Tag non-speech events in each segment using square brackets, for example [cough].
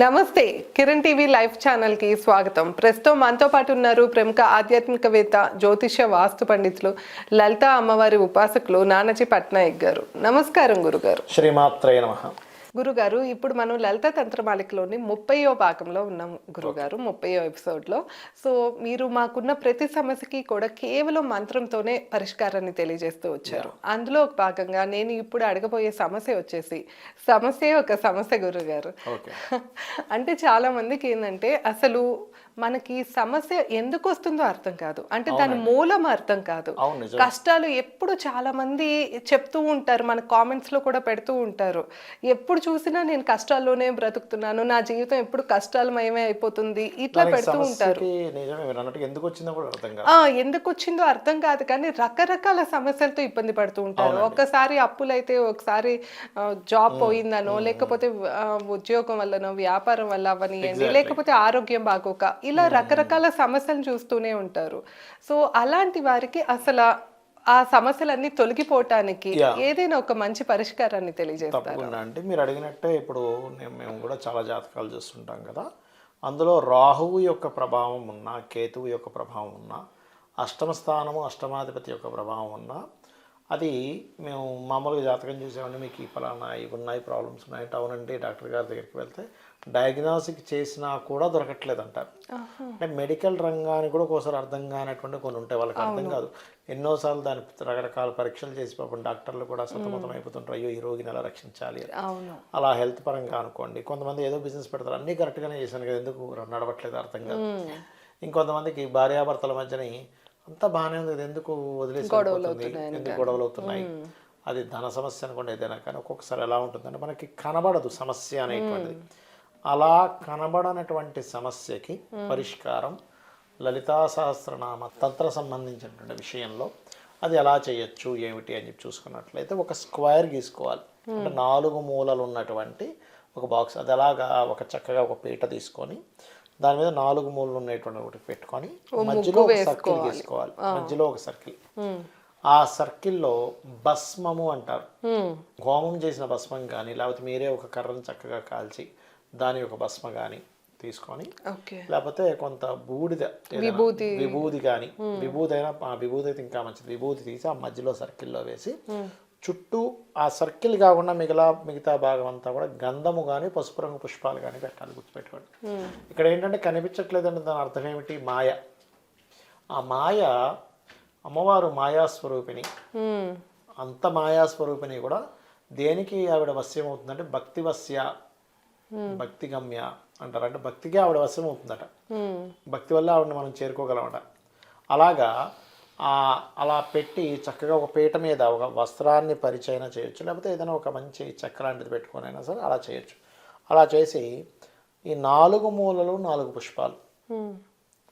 నమస్తే. Kiran TV live ఛానల్కి స్వాగతం. ప్రస్తుతం మనతో పాటు ఉన్నారు ప్రముఖ ఆధ్యాత్మికవేత్త జ్యోతిష వాస్తు పండితులు లలిత అమ్మవారి ఉపాసకులు నానాజీ పట్నాయక్ గారు. నమస్కారం గురుగారు. శ్రీమాత్రయ నమ. గురుగారు ఇప్పుడు మనం లలిత తంత్రమాలికలోని ముప్పయో భాగంలో ఉన్నాం గురుగారు ముప్పయో ఎపిసోడ్లో. సో మీరు మాకున్న ప్రతి సమస్యకి కూడా కేవలం మంత్రంతోనే పరిష్కారాన్ని తెలియజేస్తూ వచ్చారు. అందులో ఒక భాగంగా నేను ఇప్పుడు అడగబోయే సమస్య వచ్చేసి సమస్య ఒక సమస్య గురుగారు. [laughs] అంటే చాలా మందికి ఏంటంటే అసలు మనకి సమస్య ఎందుకు వస్తుందో అర్థం కాదు. అంటే దాని మూలం అర్థం కాదు. కష్టాలు ఎప్పుడు చాలా మంది చెప్తూ ఉంటారు మన కామెంట్స్లో కూడా పెడుతూ ఉంటారు. ఎప్పుడు చూసినా నేను కష్టాల్లోనే బ్రతుకుతున్నాను. నా జీవితం ఎప్పుడు కష్టాలమయమే అయిపోతుంది. ఇట్లా పెడుతూ ఉంటారు. ఎందుకు వచ్చిందో అర్థం కాదు. ఆ ఎందుకు వచ్చిందో అర్థం కాదు. కానీ రకరకాల సమస్యలతో ఇబ్బంది పడుతూ ఉంటారు. ఒక్కసారి అప్పులైతే ఒకసారి జాబ్ పోయిందనో లేకపోతే ఉద్యోగం వల్లనో వ్యాపారం వల్ల అవనియండి లేకపోతే ఆరోగ్యం బాగోక ఇలా రకరకాల సమస్యలు చూస్తూనే ఉంటారు. సో అలాంటి వారికి అసలు ఆ- సమస్యలన్నీ తొలగిపోవటానికి. ఏదైనా ఒక మంచి పరిష్కారాన్ని తెలియజేస్తారు? తప్పకుండా అంటే మీరు అడిగినట్టే ఇప్పుడు మేము కూడా చాలా జాతకాలు చూస్తుంటాం కదా. అందులో రాహువు యొక్క ప్రభావం ఉన్నా కేతువు యొక్క ప్రభావం ఉన్నా అష్టమ స్థానము అష్టమాధిపతి యొక్క ప్రభావం ఉన్నా అది మేము మామూలుగా జాతకం చూసామంటే మీకు ఈ ఫలానా ఇవి ఉన్నాయి ప్రాబ్లమ్స్ ఉన్నాయి అంటే అవునండి డాక్టర్ గారి దగ్గరికి వెళ్తే డయాగ్నోసిక్ చేసినా కూడా దొరకట్లేదు అంటారు అంటే మెడికల్ రంగానికి కూడా ఒకసారి అర్థం కానటువంటి కొన్ని ఉంటాయి వాళ్ళకి అర్థం కాదు. ఎన్నోసార్లు దాని రకరకాల పరీక్షలు చేసి పాపం డాక్టర్లు కూడా సతమతం అయిపోతుంటారు. అయ్యో ఈ రోగిని ఎలా రక్షించాలి అలా హెల్త్ పరంగా అనుకోండి కొంతమంది ఏదో బిజినెస్ పెడతారు అన్నీ కరెక్ట్గానే చేశాను కదా ఎందుకు నడవట్లేదు అర్థం కాదు. ఇంకొంతమందికి భార్యాభర్తల మధ్యని అంతా బాగానే ఉంది. ఎందుకు వదిలేసి? ఎందుకు గొడవలు అవుతున్నాయి? అది ధన సమస్య అనుకోండి ఏదైనా కానీ ఒక్కొక్కసారి ఎలా ఉంటుందంటే మనకి కనబడదు సమస్య అనేటువంటిది. అలా కనబడనటువంటి సమస్యకి పరిష్కారం లలితా సహస్రనామ తంత్ర సంబంధించినటువంటి విషయంలో అది ఎలా చేయొచ్చు ఏమిటి అని చెప్పి చూసుకున్నట్లయితే ఒక స్క్వేర్ గీసుకోవాలి. అంటే నాలుగు మూలలు ఉన్నటువంటి ఒక బాక్స్. అది అలాగా ఒక చక్కగా ఒక పీట తీసుకొని దాని మీద నాలుగు మూలలు ఉన్నటువంటి ఒకటి పెట్టుకొని మధ్యలో ఒక సర్కిల్ గీసుకోవాలి మధ్యలో ఒక సర్కిల్. ఆ సర్కిల్లో భస్మము అంటారు. హ్మ్. చేసిన భస్మం కానీ లేకపోతే మీరే ఒక కర్రను చక్కగా కాల్చి దాని యొక్క భస్మ కానీ తీసుకొని లేకపోతే కొంత బూడిద విభూతి. విభూది కానీ విభూది అయినా ఆ విభూది అయితే ఇంకా మంచిది. విభూతి తీసి ఆ మధ్యలో సర్కిల్లో వేసి చుట్టూ ఆ సర్కిల్ కాకుండా మిగతా మిగతా భాగం అంతా కూడా గంధము కానీ పసుపు రంగు పుష్పాలు కానీ పెట్టాలి గుర్తుపెట్టుకోండి. ఇక్కడ ఏంటంటే కనిపించట్లేదంటే దాని అర్థం ఏమిటి? మాయ. ఆ మాయ అమ్మవారు మాయాస్వరూపిణి. హ్మ్. అంత మాయాస్వరూపిణి కూడా దేనికి ఆవిడ వశ్యం అవుతుందంటే భక్తి వశ్య భక్తి గమ్య అంటారు. అంటే భక్తికి ఆవిడ వశ్యం అవుతుందట. భక్తి వల్ల ఆవిడని మనం చేరుకోగలమట. అలాగా అలా పెట్టి చక్కగా ఒక పీట మీద ఒక వస్త్రాన్ని పరిచయన చేయొచ్చు. లేకపోతే ఏదైనా ఒక మంచి పెట్టుకొని అయినా సరే అలా చేయొచ్చు. అలా చేసి ఈ నాలుగు మూలలు నాలుగు పుష్పాలు.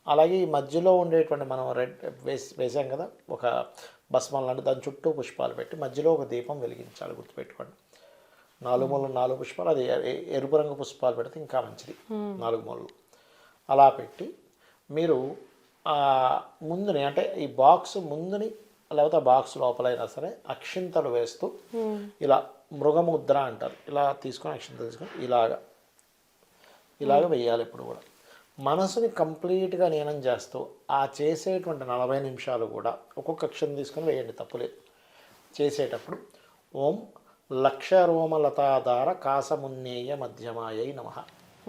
అలాగే ఈ మధ్యలో ఉండేటువంటి మనం రెడ్ వేసి వేసాం కదా ఒక భస్మం లాంటి దాని చుట్టూ పుష్పాలు పెట్టి మధ్యలో ఒక దీపం వెలిగించాలి గుర్తుపెట్టుకోండి. నాలుగు మూలలు నాలుగు పుష్పాలు అది ఎరుపు రంగు పుష్పాలు పెడితే ఇంకా మంచిది. నాలుగు మూలలు. అలా పెట్టి మీరు ముందుని అంటే ఈ బాక్స్ ముందుని లేకపోతే బాక్స్ లోపలైనా సరే అక్షింతలు వేస్తూ ఇలా మృగముద్ర అంటారు. ఇలా తీసుకొని అక్షింతలు తీసుకొని ఇలాగా ఇలాగ వెయ్యాలి ఇప్పుడు కూడా. మనసుని కంప్లీట్గా నియనం చేస్తూ ఆ చేసేటువంటి నలభై నిమిషాలు కూడా ఒక్కొక్క అక్షరం తీసుకొని వేయండి తప్పులేదు చేసేటప్పుడు ఓం లక్ష రోమలతాధార కాసమున్నేయ మధ్యమాయై నమ.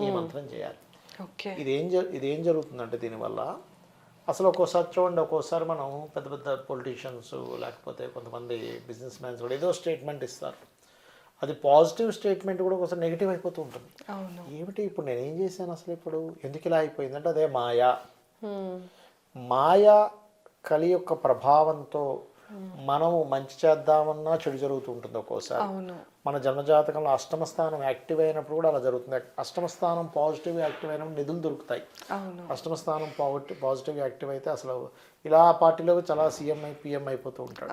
ఈ మంత్రం చేయాలి. ఓకే. ఇదేం ఇదేం జరుగుతుందంటే దీనివల్ల అసలు ఒక్కోసారి చూడండి ఒక్కోసారి మనం పెద్ద పెద్ద పొలిటీషియన్స్ లేకపోతే కొంతమంది బిజినెస్ మ్యాన్స్ కూడా ఏదో స్టేట్మెంట్ ఇస్తారు. అది పాజిటివ్ స్టేట్మెంట్ కూడా ఒకసారి నెగిటివ్ అయిపోతూ ఉంటుంది. ఏమిటి? ఇప్పుడు నేను ఏం చేశాను అసలు ఇప్పుడు? ఎందుకు ఇలా అయిపోయిందంటే అదే మాయా. మాయ కలి యొక్క ప్రభావంతో మనము మంచి చేద్దామన్నా చెడు జరుగుతూ ఉంటుంది ఒక్కోసారి మన జన్మజాతకంలో అష్టమ స్థానం యాక్టివ్ అయినప్పుడు కూడా అలా జరుగుతుంది. అష్టమ స్థానం పాజిటివ్ యాక్టివ్ అయినప్పుడు నిధులు దొరుకుతాయి. అష్టమ స్థానం పాజిటివ్ పాజిటివ్ యాక్టివ్ అయితే అసలు ఇలా పార్టీలో చాలా సీఎం అయి పిఎం అయిపోతూ ఉంటాడు.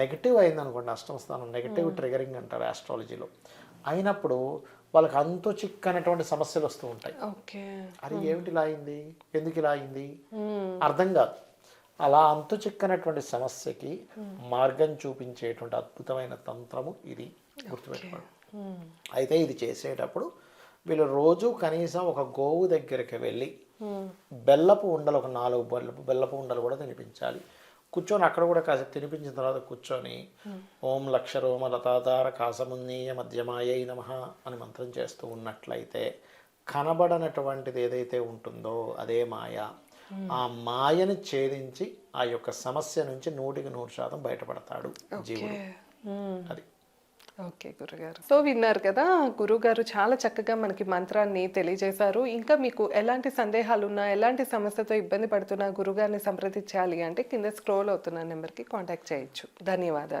నెగిటివ్ అయింది అనుకోండి అష్టమ స్థానం. నెగిటివ్ ట్రిగరింగ్ అంటారు ఆస్ట్రాలజీలో అయినప్పుడు వాళ్ళకి అంతు చిక్కనటువంటి సమస్యలు వస్తూ ఉంటాయి. అది ఏమిటి ఇలా అయింది? ఎందుకు ఇలా అయింది. అర్థం కాదు. అలా అంతు చిక్కనటువంటి సమస్యకి మార్గం చూపించేటువంటి అద్భుతమైన తంత్రము ఇది గుర్తుపెట్టుకోండి. హ్మ్. అయితే ఇది చేసేటప్పుడు వీళ్ళు రోజు కనీసం ఒక గోవు దగ్గరికి వెళ్ళి బెల్లపు ఉండలు ఒక నాలుగు బెల్లపు బెల్లపు ఉండలు కూడా తినిపించాలి. కూర్చొని అక్కడ కూడా కాసేపు తినిపించిన తర్వాత కూర్చొని ఓం లక్ష రోమ లతాధార కాసమున్నీయ మధ్యమాయ నమ అని మంత్రం చేస్తూ ఉన్నట్లయితే కనబడనటువంటిది ఏదైతే ఉంటుందో అదే మాయ. ఆ మాయని ఛేదించి ఆ యొక్క సమస్య నుంచి నూటికి నూరు శాతం బయటపడతాడు జీవుడు. అది. ఓకే గురుగారు. సో విన్నారు కదా గురుగారు చాలా చక్కగా మనకి మంత్రాన్ని తెలియజేశారు. ఇంకా మీకు ఎలాంటి సందేహాలు ఉన్నా ఎలాంటి సమస్యతో ఇబ్బంది పడుతున్నా గురుగారిని సంప్రదించాలి అంటే కింద స్క్రోల్ అవుతున్న నెంబర్కి కాంటాక్ట్ చేయొచ్చు. ధన్యవాదాలు.